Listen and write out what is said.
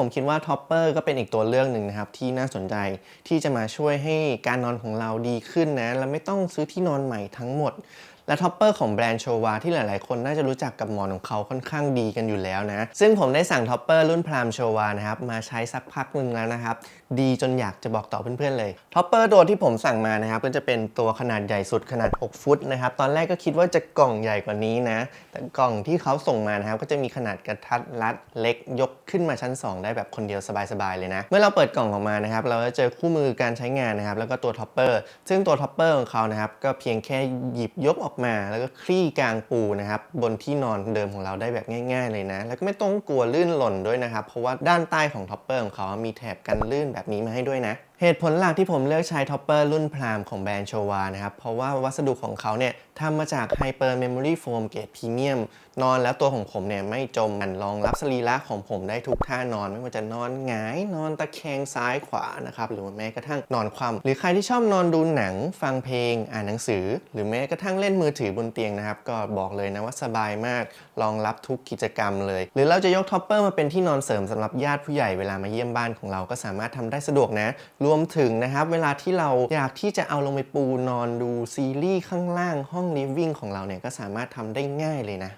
ผมคิดว่าท็อปเปอร์ก็เป็นอีกตัวเลือกหนึ่งนะครับ ที่น่าสนใจที่จะมาช่วยให้การนอนของเราดีขึ้นนะ และไม่ต้องซื้อที่นอนใหม่ทั้งหมด และท็อปเปอร์ของแบรนด์โชวาที่หลายๆ คนน่าจะรู้จักกับหมอนของเขาค่อนข้างดีกันอยู่แล้วนะ ซึ่งผมได้สั่งท็อปเปอร์รุ่นพรามโชวานะครับ มาใช้สักพักหนึ่งแล้วนะครับ ดีจนอยากจะบอกต่อเพื่อนๆเลยท็อปเปอร์ตัวที่ผมสั่งมานะครับก็จะเป็นตัวขนาดใหญ่สุดขนาด 6 ฟุตนะครับตอนแรกก็คิดว่าจะกล่องใหญ่กว่านี้นะแต่กล่องที่เขาส่งมานะครับก็จะมีขนาดกระทัดรัดเล็กยกขึ้นมาชั้น 2ได้แบบคนเดียวสบายๆเลยนะ เมื่อเราเปิดกล่องออกมานะครับเราจะเจอคู่มือการใช้งานนะครับแล้วก็ตัวท็อปเปอร์ซึ่งตัวท็อปเปอร์ของเขานะครับก็เพียงแค่หยิบยกออกมา แล้วก็คลี่กลางปูนะครับบนที่นอนเดิมของเราได้แบบง่าย ๆ เลยนะ แล้วก็ไม่ต้องกลัวลื่นหล่นด้วยนะครับเพราะว่าด้านใต้ของท็อปเปอร์ของเขามีแถบกันลื่นแบบนี้มาให้ด้วยนะ เหตุผลหลักที่ผมเลือกใช้ท็อปเปอร์รุ่นพรามของแบรนด์โชวานะครับ เพราะว่าวัสดุของเขาเนี่ยทำมาจากไฮเปอร์เมมโมรี่โฟมเกรดพรีเมียมนอนแล้วตัวของผมเนี่ยไม่จมมันรองรับสรีระของผมได้ทุกท่านอน ไม่ว่าจะนอนหงาย นอนตะแคงซ้ายขวานะครับ หรือแม้กระทั่งนอนคว่ำหรือใครที่ชอบนอนดูหนังฟังเพลง อ่านหนังสือ หรือแม้กระทั่งเล่นมือถือบนเตียงนะครับ ก็บอกเลยนะว่าสบายมากรองรับทุกกิจกรรมเลย หรือเราจะยกท็อปเปอร์มาเป็นที่นอนเสริมสำหรับญาติผู้ใหญ่เวลามาเยี่ยมบ้านของเราก็สามารถทำได้สะดวกนะรววมถึงนะครับ เวลาที่เราอยากที่จะเอาลงไปปูนอนดูซีรีส์ข้างล่างห้องลิฟวิ่งของเราเนี่ยก็สามารถทำได้ง่ายเลยนะ